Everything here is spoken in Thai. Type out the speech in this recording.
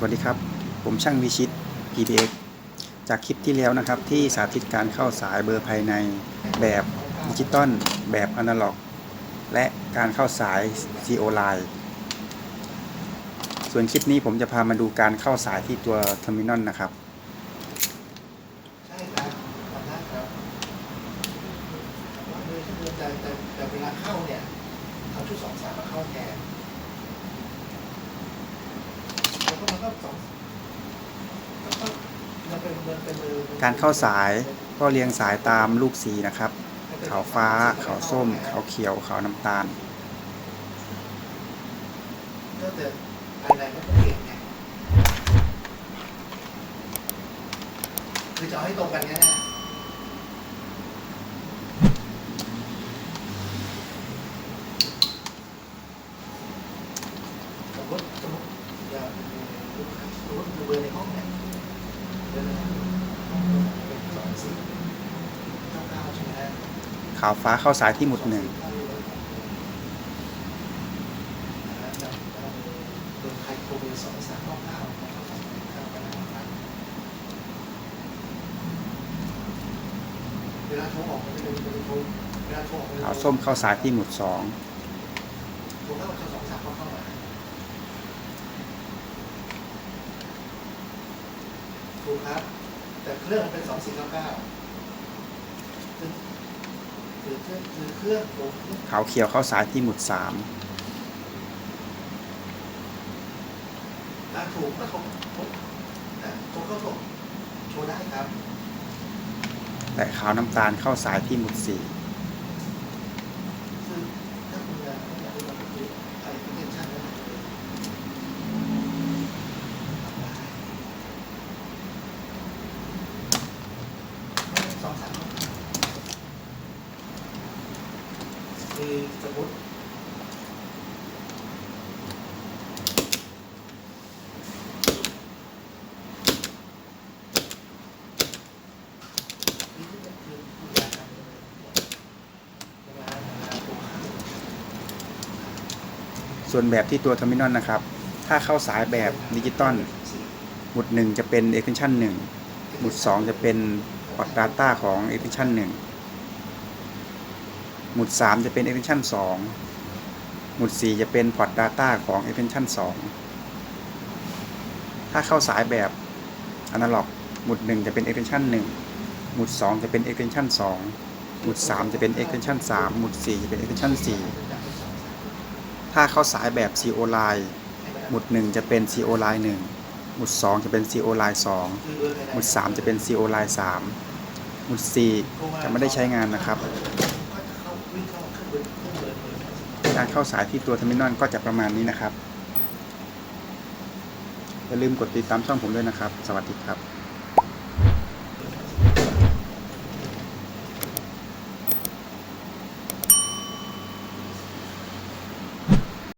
สวัสดีครับ ผมช่างวิชิต PBX จากคลิปที่แล้วนะครับ ที่สาธิตการเข้าสายเบอร์ภายในแบบดิจิตอลแบบอนาล็อก และการเข้าสาย CO Line ส่วนคลิปนี้ผมจะพามาดูการเข้าสายที่ตัวเทอร์มินอลนะครับใช่ครับทำได้ครับว่าโดยที่แต่แต่แต่เวลาเข้าเนี่ยเอาชุดสองสามมาเข้าแทนแล้ว ก็มันก็สองก็ก็มันเป็นมันเป็นมือการเข้าสายก็เรียงสายตามลูกสีนะครับ ขาวฟ้า ขาวส้ม ขาวเขียว ขาวน้ำตาลก็จะภายในก็ต้องเปลี่ยนไงคือจะเอาให้ตรงกันแน่ๆสมมติสมมติอย่า สมมติดูเบอร์ในห้องเนี่ยเบอร์ในห้องเป็นสองสี่เก้าเก้าใช่ไหมฮะขาวฟ้าเข้าสายที่หมุดหนึ่งเบอร์ใครโทรเบอร์สองสามเก้าเก้าเวลาโทรออกมันจะเป็นเบอร์โทรเวลาโทรออกขาวส้มเข้าสายที่หมุดสอง โทรเข้ามาสองสามเข้าเข้ามา ถูกครับ แต่เครื่องมันเป็นสองสี่เก้าเก้าคือคือเครื่องคือเครื่องตัวเครื่องขาวเขียวเข้าสายที่หมุดสามถ้าถูกก็ถูกถูกนะถูกก็ถูกโชว์ได้ครับและขาวน้ำตาลเข้าสายที่หมุดสี่ คือถ้าคุณจะไม่อยากให้เราไปดูอะไรที่เป็นช่างแล้วมันจะเป็นไม่ส องสามคือสมมติส่วนแบบที่ตัวเทอร์มินอลนะครับ ถ้าเข้าสายแบบดิจิตอลหมุดหนึ่งจะเป็น extension หนึ่งหมุดสองจะเป็น พอร์ต data ของ extension หนึ่งหมุดสามจะเป็น extension สองหมุดสี่จะเป็นพอร์ต data ของ extension สองถ้าเข้าสายแบบ analog หมุดหนึ่งจะเป็น extension หนึ่งหมุดสองจะเป็น extension สองหมุดสามจะเป็น extension สามหมุดสี่จะเป็น extension สี่ถ้าเข้าสายแบบ CO line หมุด 1 จะเป็น CO line 1หมุด 2 จะเป็น CO line 2 หมุด 3 จะเป็น CO line 3 หมุด4จะไม่ได้ใช้งานนะครับ การเข้าสายที่ตัวเทอร์มินอลก็จะประมาณนี้นะครับอย่าลืมกดติดตามช่องผมด้วยนะครับ สวัสดีครับ